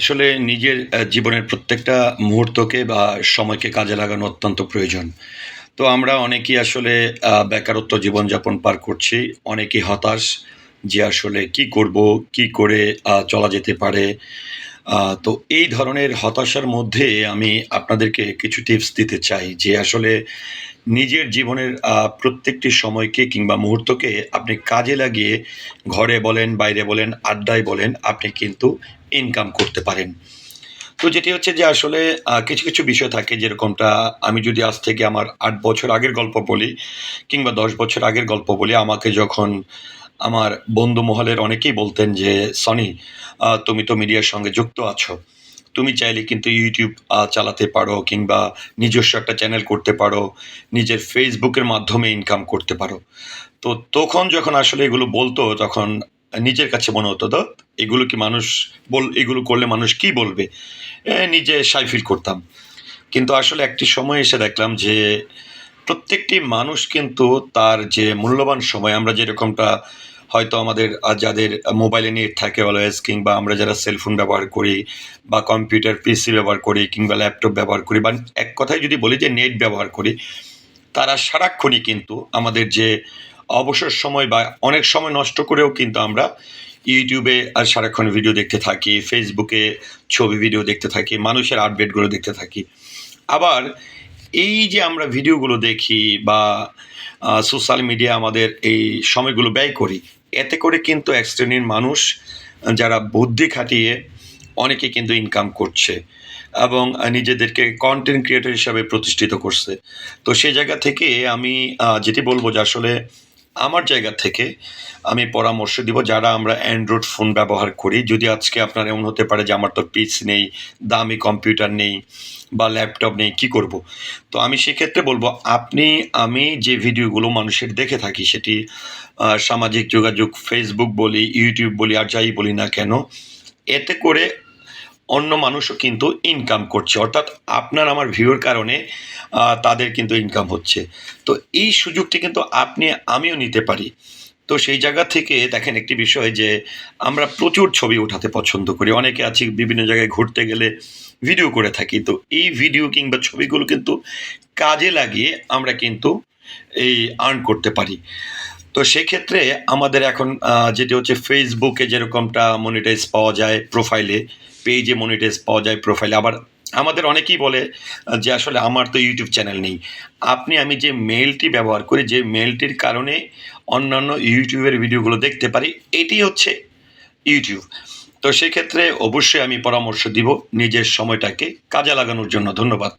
আসলে নিজের জীবনের প্রত্যেকটা মুহূর্তকে বা সময়কে কাজে লাগানো অত্যন্ত প্রয়োজন। তো আমরা অনেকেই আসলে বেকারত্ব জীবনযাপন পার করছি, অনেকেই হতাশ যে আসলে কি করব, কি করে চলা যেতে পারে। তো এই ধরনের হতাশার মধ্যে আমি আপনাদেরকে কিছু টিপস দিতে চাই যে আসলে নিজের জীবনের প্রত্যেকটি সময়কে কিংবা মুহূর্তকে আপনি কাজে লাগিয়ে ঘরে বলেন, বাইরে বলেন, আড্ডায় বলেন, আপনি কিন্তু ইনকাম করতে পারেন। তো যেটি হচ্ছে যে আসলে কিছু কিছু বিষয় থাকে যেরকমটা আমি যদি আজ থেকে আমার আট বছর আগের গল্প বলি কিংবা দশ বছর আগের গল্প বলি, আমাকে যখন আমার বন্ধু মহলের অনেকেই বলতেন যে, সনি তুমি তো মিডিয়ার সঙ্গে যুক্ত আছো। তুমি চাইলে কিন্তু ইউটিউব চালাতে পারো কিংবা নিজস্ব একটা চ্যানেল করতে পারো, নিজের ফেসবুকের মাধ্যমে ইনকাম করতে পারো। তো তখন যখন আসলে এগুলো বলতো, তখন নিজের কাছে মনে হতো তো এগুলো কি মানুষ বল, এগুলো করলে মানুষ কি বলবে? নিজে সাই ফিল করতাম। কিন্তু আসলে একটি সময় এসে দেখলাম যে প্রত্যেকটি মানুষ কিন্তু তার যে মূল্যবান সময়, আমরা যেরকমটা হয়তো আমাদের যাদের মোবাইলে নেট থাকে অলওয়েজ কিংবা আমরা যারা সেলফোন ব্যবহার করি বা কম্পিউটার, পিসি ব্যবহার করি কিংবা ল্যাপটপ ব্যবহার করি বা এক কথায় যদি বলি যে নেট ব্যবহার করি, তারা সারাক্ষণই কিন্তু আমাদের যে অবসর সময় বা অনেক সময় নষ্ট করেও কিন্তু আমরা ইউটিউবে আর সারাক্ষণ ভিডিও দেখতে থাকি, ফেসবুকে ছবি, ভিডিও দেখতে থাকি, মানুষের আপডেটগুলো দেখতে থাকি। আবার এই যে আমরা ভিডিওগুলো দেখি বা সোশ্যাল মিডিয়া আমাদের এই সময়গুলো ব্যয় করি, এতে করে কিন্তু এক শ্রেণির মানুষ, যারা বুদ্ধি খাটিয়ে অনেকে কিন্তু ইনকাম করছে এবং নিজেদেরকে কন্টেন্ট ক্রিয়েটর হিসাবে প্রতিষ্ঠিত করছে। তো সেই জায়গা থেকে আমি যেটি বলব যে আসলে আমার জায়গা থেকে আমি পরামর্শ দিব যারা আমরা অ্যান্ড্রয়েড ফোন ব্যবহার করি। যদি আজকে আপনার এমন হতে পারে যে আমার তো পিস নেই, দামি কম্পিউটার নেই বা ল্যাপটপ নেই, কি করব? তো আমি সেক্ষেত্রে বলব, আপনি, আমি যে ভিডিওগুলো মানুষের দেখে থাকি, সেটি সামাজিক যোগাযোগ ফেসবুক বলি ইউটিউব বলি, আর যাই বলি না কেন, এতে করে অন্য মানুষও কিন্তু ইনকাম করছে। অর্থাৎ আপনার আমার ভিউর কারণে তাদের কিন্তু ইনকাম হচ্ছে। তো এই সুযোগটি কিন্তু আপনি, আমিও নিতে পারি। তো সেই জায়গা থেকে দেখেন একটি বিষয় যে, আমরা প্রচুর ছবি উঠাতে পছন্দ করি। অনেকে আছি বিভিন্ন জায়গায় ঘুরতে গেলে ভিডিও করে থাকি। তো এই ভিডিও কিংবা ছবিগুলো কিন্তু কাজে লাগিয়ে আমরা কিন্তু এই আর্ন করতে পারি। তো সেক্ষেত্রে আমাদের এখন যেটি হচ্ছে ফেসবুকে যেরকমটা মনিটাইজ পাওয়া যায় প্রোফাইলে পেজে মনিটাইজ পাওয়া যায় প্রোফাইলে আবার আমাদের অনেকেই বলে, যে আসলে আমার তো ইউটিউব চ্যানেল নেই। আপনি, আমি যে মেলটি ব্যবহার করি, যে মেলটির কারণে অন্যান্য ইউটিউবের ভিডিওগুলো দেখতে পারি, এটি হচ্ছে ইউটিউব তো সেক্ষেত্রে অবশ্যই আমি পরামর্শ দিব, নিজের সময়টাকে কাজে লাগানোর জন্য ধন্যবাদ।